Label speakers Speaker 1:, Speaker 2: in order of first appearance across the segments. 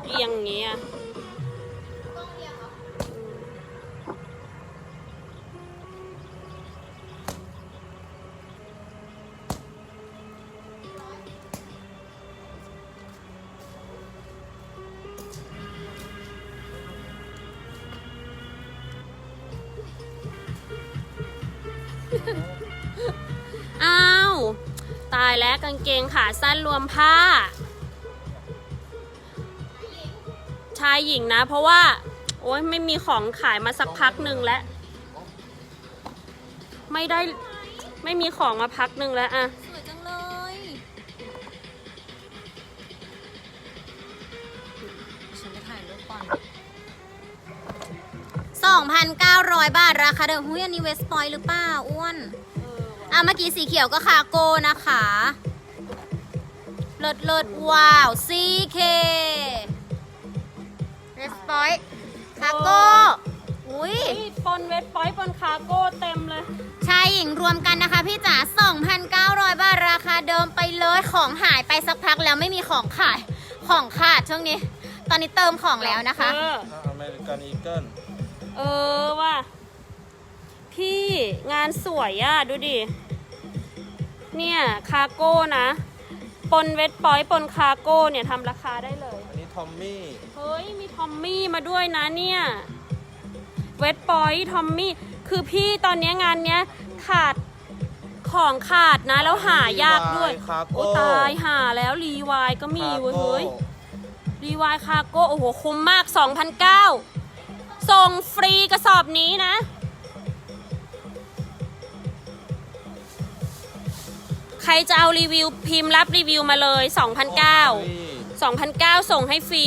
Speaker 1: กเอียงอย่างเงี้ยอ้าว ตายแล้วกางเกงขาสั้นรวมผ้าายหญิงนะ เพราะว่า โอ๊ยไม่มีของขายมาสักพักหนึ่งแล้ว ไม่ได้ไม่มีของมาพักหนึ่งแล้วอะ
Speaker 2: สวยจังเลย ฉันไปถ่ายรูปก่อน2,900บาท ราคาเดิมหุ้ยอันนี้เวสปอยหรือเปล่าอ้วน อะ เมื่อกี้สีเขียวก็คาโก้นะคะ เลิศเลิศว้าว CK เวสปอยคาโก้อุ้ย
Speaker 1: เฮ้ยปนเวทปอยปนคาร์โก้เต็มเลย
Speaker 2: ชายหญิงรวมกันนะคะพี่จ๋า2,900 บาทราคาเดิมไปเลยของหายไปสักพักแล้วไม่มีของขายของขาดช่วงนี้ ตอนนี้เติมของแล้วนะคะ
Speaker 1: เออ
Speaker 3: อเมริกันอีเกิล
Speaker 1: เออว่ะพี่งานสวยอะดูดิ เนี่ยคาร์โก้นะ ปนเวทปอยปนคาร์โก้เนี่ยทำราคาได้เลย
Speaker 3: อันนี้ ทอมมี่
Speaker 1: เฮ้ย มีทอมมี่มาด้วยนะเนี่ย เวทปอยทอมมี่ คือพี่ตอนเนี้ยงานเนี้ยขาดของขาดนะ แล้วหายากด้วย
Speaker 3: คา
Speaker 1: โอ้
Speaker 3: โก้
Speaker 1: ตายหาแล้วรีวายก็มีเว้ยเฮ้ย รีวายคาโก้โอ้โห คุ้มมาก 2,009ส่งฟรีกระสอบนี้นะ ใครจะเอารีวิวพิมพ์รับรีวิวมาเลย 2,009 2,009ส่งให้ฟรี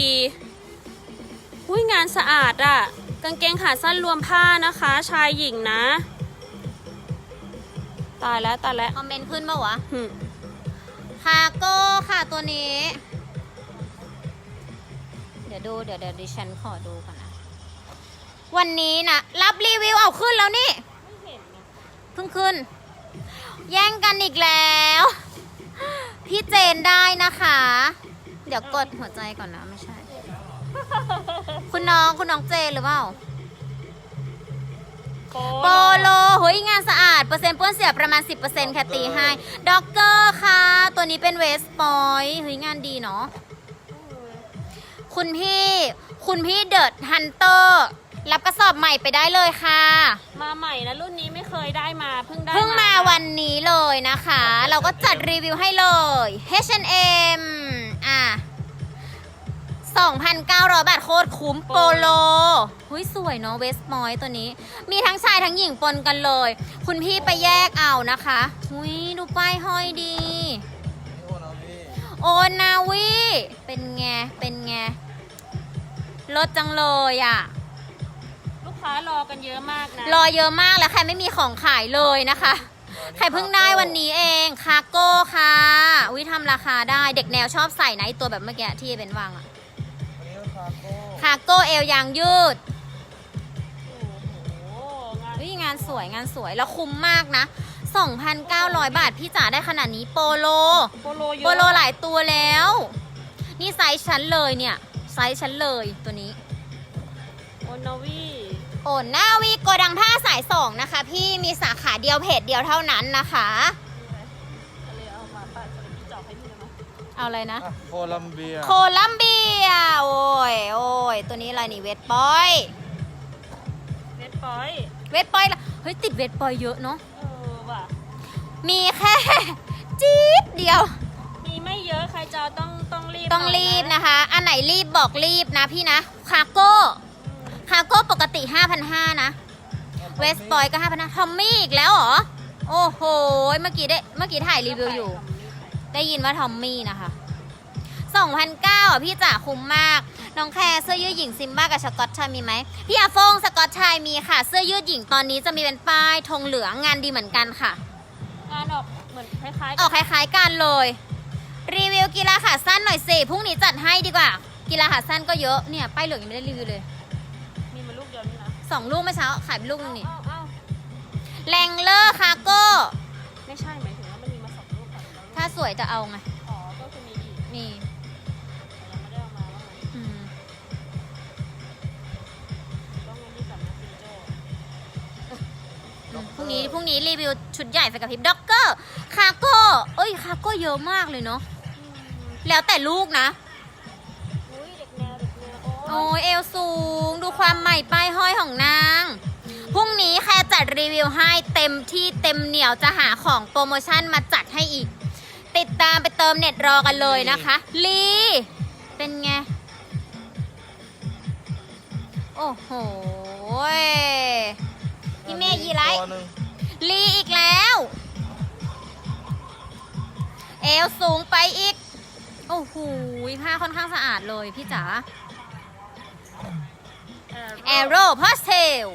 Speaker 1: อุ้ยงานสะอาดอะกางเกงขาสั้นรวมผ้านะคะ ชายหญิงนะ ตายแล้วตายแล้ว
Speaker 2: คอมเมนต์ขึ้นปะวะ
Speaker 1: หึ
Speaker 2: คาโก้ค่ะตัวนี้ เดี๋ยวดูเดี๋ยวเดี๋ยวดิฉันขอดูก่อนนะ วันนี้นะรับรีวิวเอาขึ้นแล้วนี่เพิ่งขึ้น แย่งกันอีกแล้ว พี่เจนได้นะคะ เดี๋ยวกดหัวใจก่อนนะไม่ใช่ คุณน้องคุณน้องเจนหรือเปล่าโปโลเฮ้ยงานสะอาด เปอร์เซ็นต์เปื้อนเสียประมาณ 10%แค่ตีให้ด็อกเกอร์ค่ะ ตัวนี้เป็นเวสปอยเฮ้ยงานดีเนาะคุณพี่ คุณพี่เดอะฮันเตอร์รับกระสอบใหม่ไปได้เลยค่ะ
Speaker 1: มาใหม่นะรุ่นนี้ไม่เคยได้มาเพิ่งได้
Speaker 2: เพิ่งมาวันนี้เลยนะคะ เราก็จัดรีวิวให้เลย H&M อะ2,900 บาทโคตรคุ้มโปโลหุยสวยเนาะเวสมอยตัวนี้ มีทั้งชายทั้งหญิงปนกันเลย คุณพี่ไปแยกเอานะคะหุยดูป้ายห้อยดี โอนาวีเป็นไง เป็นไงลดจังเลยอะ
Speaker 1: ลูกค้ารอกันเยอะมากนะ
Speaker 2: รอเยอะมากแล้วใครไม่มีของขายเลยนะคะ ใครเพิ่งได้วันนี้เองคาโก้ค่ะวิทำราคาได้เด็กแนวชอบใส่นะไอตัวแบบเมื่อกี้ที่เป็นวางอะ
Speaker 3: อันนี้คาโก้
Speaker 2: คาโก้เอวยางยืด
Speaker 1: โอ้โหงาน
Speaker 2: วิงานสวยงานสวยแล้วคุ้มมากนะ 2,900 บาทพี่จ๋าได้ขนาดนี้โปโล
Speaker 1: โปโลเยอะ
Speaker 2: โปโลหลายตัวแล้ว นี่ไซส์ฉันเลยเนี่ย ไซส์ฉันเลยตัวนี้
Speaker 1: โอนาวี
Speaker 2: โอนหน้าวีโกดังผ้าสายสองนะคะ พี่มีสาขาเดียวเพจเดียวเท่านั้นนะคะ
Speaker 1: อะไรเอามาป้าจะไปเจาะให้พี่ได้ไหม
Speaker 2: เอาเลยนะ
Speaker 3: อะโคลัมเบีย
Speaker 2: โคลัมเบีย โอ้ยโอ้ยตัวนี้อะไรนี่เวทปอย
Speaker 1: เวทปอย
Speaker 2: เวทปอยละเฮ้ยติดเวทปอยเยอะเนาะ
Speaker 1: เออว่ะ
Speaker 2: มีแค่จี๊ดเดียว
Speaker 1: มีไม่เยอะใครจะเอาต้องต้องรีบ
Speaker 2: ต้อง
Speaker 1: หน่ย
Speaker 2: รีบนะคะ อันไหนรีบบอกรีบนะพี่นะคาโก้ คาโก้ปกติ 5,500 นะ เวสปอยก็ 5,500 ทอมมี่อีกแล้วเหรอ โอ้โห เมื่อกี้ได้ เมื่อกี้ถ่ายรีวิวอยู่ ได้ยินว่าทอมมี่นะคะ2,009อะพี่จ๋าคุ้มมาก น้องแคร์เสื้อยืดหญิงซิมบ้ากับสกอตชายมีไหม พี่อาฟงสกอตชายมีค่ะ เสื้อยืดหญิงตอนนี้จะมีเป็นป้ายธงเหลืองงานดีเหมือนกันค่ะ
Speaker 1: งานออกเหมือนคล้ายๆ
Speaker 2: ออกคล้ายๆกันเลย รีวิวกีฬาขาสั้นหน่อยสิพรุ่งนี้จัดให้ดีกว่า กีฬาขาสั้นก็เยอะเนี่ยป้ายเหลืองยังไม่ได้รีวิวเลย สองลูกเมื่อเช้าขายเป็นลูกนี่แรงเลอร์คาโก้
Speaker 1: ไม่ใช่หมายถึงว่ามันมีมาสองลูก
Speaker 2: ถ้าสวยจะเอาไง
Speaker 1: อ๋อก็คือมีอีก
Speaker 2: มี
Speaker 1: แต่ยังไม่ได้เอามา
Speaker 2: พรุ่งนี้พรุ่งนี้รีวิวชุดใหญ่ไฟกับพิบด็อกเกอร์ คาโก้ เอ้ย คาโก้เยอะมากเลยเนาะ แล้วแต่ลูกนะ
Speaker 1: โอ้
Speaker 2: โอ้ยเอวสูง ดูความใหม่ป้ายห้อยของนาง พรุ่งนี้แค่จัดรีวิวให้เต็มที่เต็มเหนียวจะหาของโปรโมชั่นมาจัดให้อีก ติดตามไปเติมเน็ตรอกันเลยนะคะ ลี เป็นไง โอ้โหยพี่เมย์ยีไร
Speaker 3: ตัวหนึ่ง
Speaker 2: ลีอีกแล้ว เอวสูงไปอีก โอ้โหผ้าค่อนข้างสะอาดเลยพี่จ๋า แอโร่พาสเทล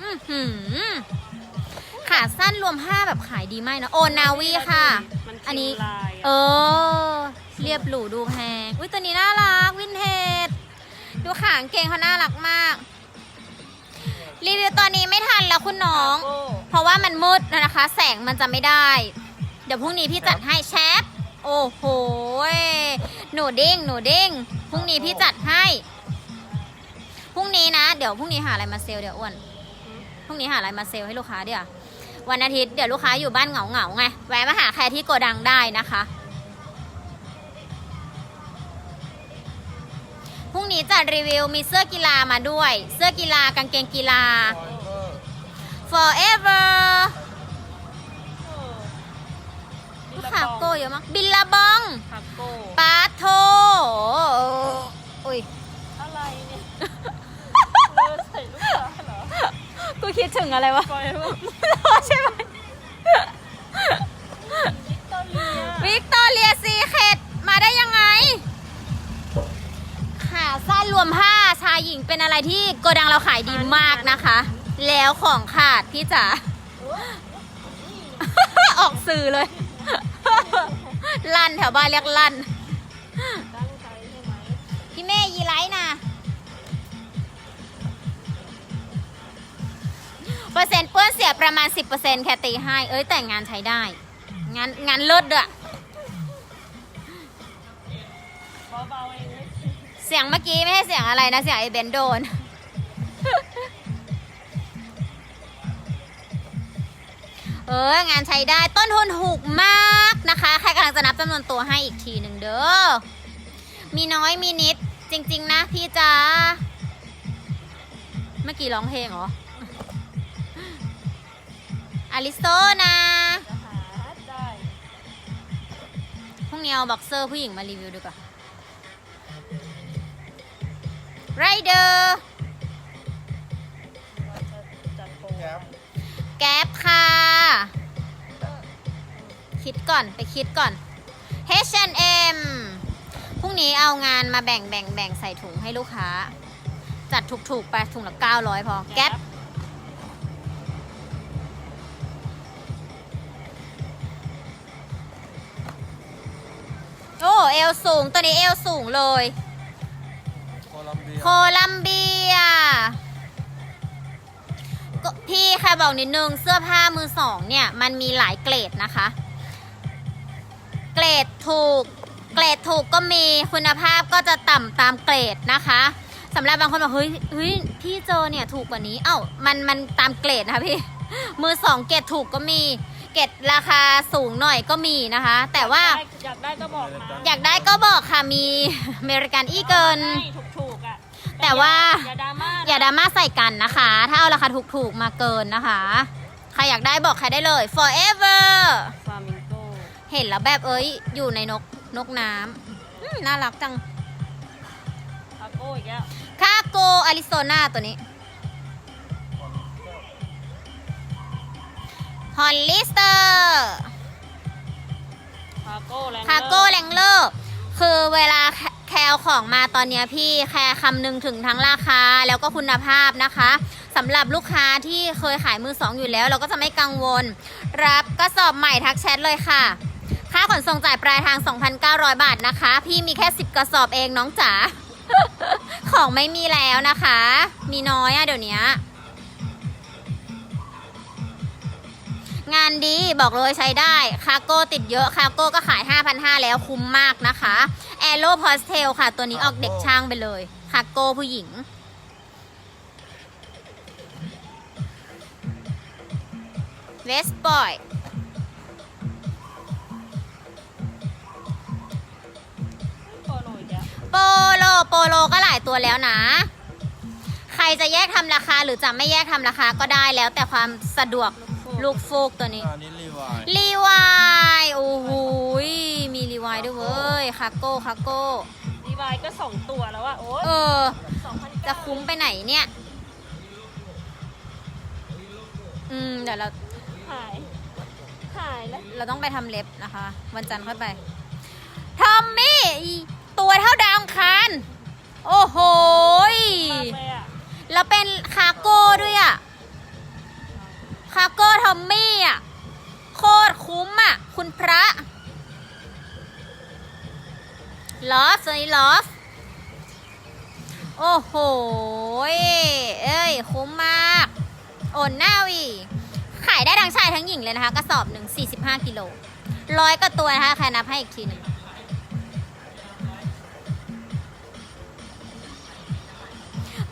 Speaker 2: อือหือขาสั้นรวมผ้าแบบขายดีมากนะ โอนาวีค่ะ
Speaker 1: มัน
Speaker 2: อันนี้
Speaker 1: ลาย
Speaker 2: เอ
Speaker 1: อะ
Speaker 2: อเรียบหรูดูแพงอุ้ยตัวนี้น่ารัก วินเทจดูขางเกงเขาน่ารักมาก รีวิวตอนนี้ไม่ทันแล้วคุณน้อง
Speaker 1: โอ้
Speaker 2: เพราะว่ามันมืดนะคะ แสงมันจะไม่ได้ เดี๋ยวพรุ่งนี้พี่จัดให้แชทโอ้โหยหนูเด้งหนูเด้งพรุ่งนี้พี่จัดให้ พรุ่งนี้นะ เดี๋ยวพรุ่งนี้หาอะไรมาเซลล์เดี๋ยวอ้วนพรุ่งนี้หาอะไรมาเซลล์ให้ลูกค้าเดี๋ยววันอาทิตย์เดี๋ยวลูกค้าอยู่บ้านเหงาเหงาๆไงแวะมาหาใครที่โกดังได้นะคะพรุ่งนี้จัดรีวิวมีเสื้อกีฬามาด้วย เสื้อกีฬากางเกงกีฬา
Speaker 3: ฟอยเวอร์
Speaker 2: forever
Speaker 1: เออ
Speaker 2: ลูกค้าโก้เยอะมากบิลลาบอง
Speaker 1: คาโก้
Speaker 2: ปาโทอุ้ย
Speaker 1: อะไรเนี่ยเลอใส่ลูกค้าเหรอ
Speaker 2: กูคิดถึงอะไรวะ
Speaker 1: ปล่อยลูก
Speaker 2: ใช่ไหม
Speaker 1: วิกตอเรีย
Speaker 2: วิกตอเรียซีเคดมาได้ยังไง ขาสั้นรวมผ้าชายหญิงเป็นอะไรที่โกดังเราขายดีมากนะคะ แล้วของขาดพี่จ๋า ออกสื่อเลย ลั่นแถวบ้านเรียกลั่น เปอร์เซ็นต์เปื้อนเสียประมาณ 10%แค่ตีให้เอ้ยแต่งงานใช้ได้ งานงานเลิศด้
Speaker 1: อเสี
Speaker 2: ยงเมื่อกี้ไม่ใช่เสียงอะไรนะ เสียงไอเบนโดน เอองานใช้ได้ต้นทุนถูกมากนะคะ ใครกำลังจะนับจำนวนตัวให้อีกทีหนึ่งเด้อ มีน้อยมีนิดจริง ๆ นะพี่จ๋าเมื่อกี้ร้องเพลงเหรอ อลิโซนะ
Speaker 1: จะหาได้
Speaker 2: พรุ่งนี้เอาบ็อกเซอร์ผู้หญิงมารีวิวดีกว่าไรเดอร์
Speaker 1: ว่าจะจัดโปร
Speaker 3: แก๊ป
Speaker 2: แก๊ปค่ะ คิดก่อนไปคิดก่อน H&M พรุ่งนี้เอางานมาแบ่งแบ่งแบ่งใส่ถุงให้ลูกค้า จัดถูกๆไปถุงละ900 พอ แก๊ป โอ้เอวสูงตัวนี้เอวสูงเลย
Speaker 3: โคลัมเบีย
Speaker 2: โคลัมเบียก็พี่แค่บอกนิดนึงเสื้อผ้ามือสองเนี่ย มันมีหลายเกรดนะคะ เกรดถูก เกรดถูกก็มีคุณภาพก็จะต่ำตามเกรดนะคะสำหรับบางคนบอกเฮ้ยเฮ้ยพี่เจอเนี่ยถูกกว่านี้ เอ้ามันมันตามเกรดนะคะพี่มือสองเกรดถูกก็มี เกรดราคาสูงหน่อยก็มีนะคะ แต่ว่า
Speaker 1: อยากได้ก็บอกมา
Speaker 2: อยากได้ก็บอกค่ะมีอเมริกันอีเกิน
Speaker 1: ให้ถูกๆอะ
Speaker 2: แต่ว่า
Speaker 1: อย่าดราม่า
Speaker 2: อย่าดราม่าใส่กันนะคะ ถ้าเอาราคาถูกๆมาเกินนะคะ ใครอยากได้บอกใครได้เลย forever
Speaker 1: ฟามิงโก
Speaker 2: เห็นแล้วแบบเอ้ยอยู่ในนกนกน้ำอืมน่ารักจัง
Speaker 1: คาโก้อีกแล้ว
Speaker 2: คาโกอาริโซนาตัวนี้ ฮอนลิสเตอร์
Speaker 1: คาโก้แรง
Speaker 2: คาโก้แรงเลอร์คือเวลาแคแคลของมาตอนเนี้ยพี่แคร์คำนึงถึงทั้งราคาแล้วก็คุณภาพนะคะสำหรับลูกค้าที่เคยขายมือสองอยู่แล้ว เราก็จะไม่กังวล รับกระสอบใหม่ทักแชทเลยค่ะ ค่าขนส่งจ่ายปลายทาง 2,900 บาทนะคะ พี่มีแค่ 10 กระสอบเองน้องจ๋าของไม่มีแล้วนะคะ มีน้อยอะเดี๋ยวนี้ งานดีบอกเลยใช้ได้คาโก้ติดเยอะคาโก้ก็ขาย 5,500 แล้วคุ้มมากนะคะแอโร่พอสเทลค่ะ ตัวนี้ออกเด็กช่างไปเลยคาโก้ผู้หญิง เวสบอย
Speaker 1: โปโล
Speaker 2: โปโลโปโลก็หลายตัวแล้วนะ ใครจะแยกทำราคาหรือจะไม่แยกทำราคาก็ได้แล้วแต่ความสะดวก ลูกฟูกตัวนี้
Speaker 3: อันนี้รีวาย
Speaker 2: รีวายโอ้โหยมีรีวายด้วยเว้ยคาโก้คาโก้
Speaker 1: รีวายก็สองตัวแล้วอะโอ๊ย
Speaker 2: เออ
Speaker 1: สองพัน
Speaker 2: จะคุ้มไปไหนเนี่ย อืม เดี๋ยวเรา
Speaker 1: หายหายแล้ว
Speaker 2: เราต้องไปทำเล็บนะคะ วันจันทร์ค่อยไปทอมมี่อีตัวเท่าดาวอังคารโอ้โหย
Speaker 1: มากเลยอะ
Speaker 2: แล้วเป็นคาโก้ด้วยอะคาโก้ ทอมมี่อะ โคตรคุ้มอะ คุณพระลอฟตัวนี้ลอฟโอ้โห เอ้ย คุ้มมาก โอนหน้าวีขายได้ทั้งชายทั้งหญิงเลยนะคะ กระสอบหนึ่ง45 กิโลร้อยกว่าตัวนะคะ ใครนับให้อีกทีหนึ่ง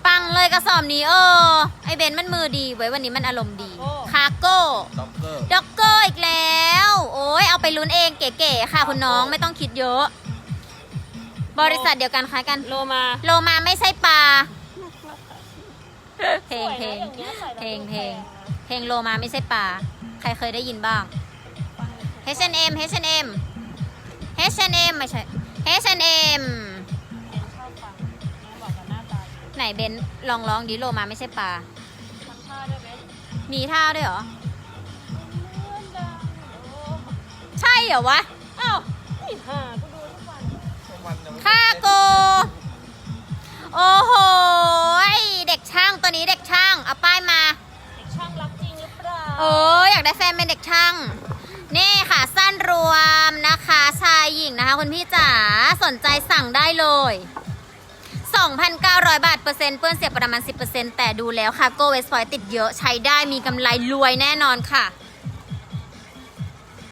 Speaker 2: ปังเลยกระสอบนี้เออ ไอเบนมันมือดีไว้วันนี้มันอารมณ์ดีคา โก้
Speaker 3: ด็อกเกอร์
Speaker 2: ด็อกเกอร์อีกแล้ว โอ้ยเอาไปลุ้นเองเก๋ๆค่ะคุณน้องไม่ต้องคิดเยอะ บริษัทเดียวกันคล้ายกัน
Speaker 1: โลมา
Speaker 2: โลมาไม่ใช่ปลา เพลง
Speaker 1: สวย
Speaker 2: เพล
Speaker 1: นะ
Speaker 2: ง
Speaker 1: อย่างเงี้ยใส่แล้ว
Speaker 2: เพลง
Speaker 1: ดู
Speaker 2: เพลง
Speaker 1: แพนะ
Speaker 2: เพลงโลมาไม่ใช่ปลา ใครเคยได้ยินบ้าง H&M H&M H&M ไม่ใช่ H&M
Speaker 1: เห็นชอบฟังแม่บอกกับหน้าตา
Speaker 2: ไหนเบนลองร้องดิโลมาไม่ใช่ปลา มีท่าด้วยเหรอ
Speaker 1: เลื่อนดังโอ้
Speaker 2: ใช่เหรอวะ
Speaker 1: อ้าวนี่ห่ากูดูทุกวัน
Speaker 3: มันยังไม่
Speaker 2: ค่าโก โอ้โหยเด็กช่างตัวนี้เด็กช่าง เอาป้ายมา
Speaker 1: เด็กช่างรักจริงหรือเปล่า
Speaker 2: เอออยากได้แฟนเป็นเด็กช่าง นี่ค่ะสั้นรวมนะคะ ชายหญิงนะคะคุณพี่จ๋า สนใจสั่งได้เลย 2,900 บาท เปอร์เซ็นต์เปื้อนเสียประมาณ 10%แต่ดูแล้วค่ะโกเวสฟอยติดเยอะใช้ได้มีกำไรรวยแน่นอนค่ะ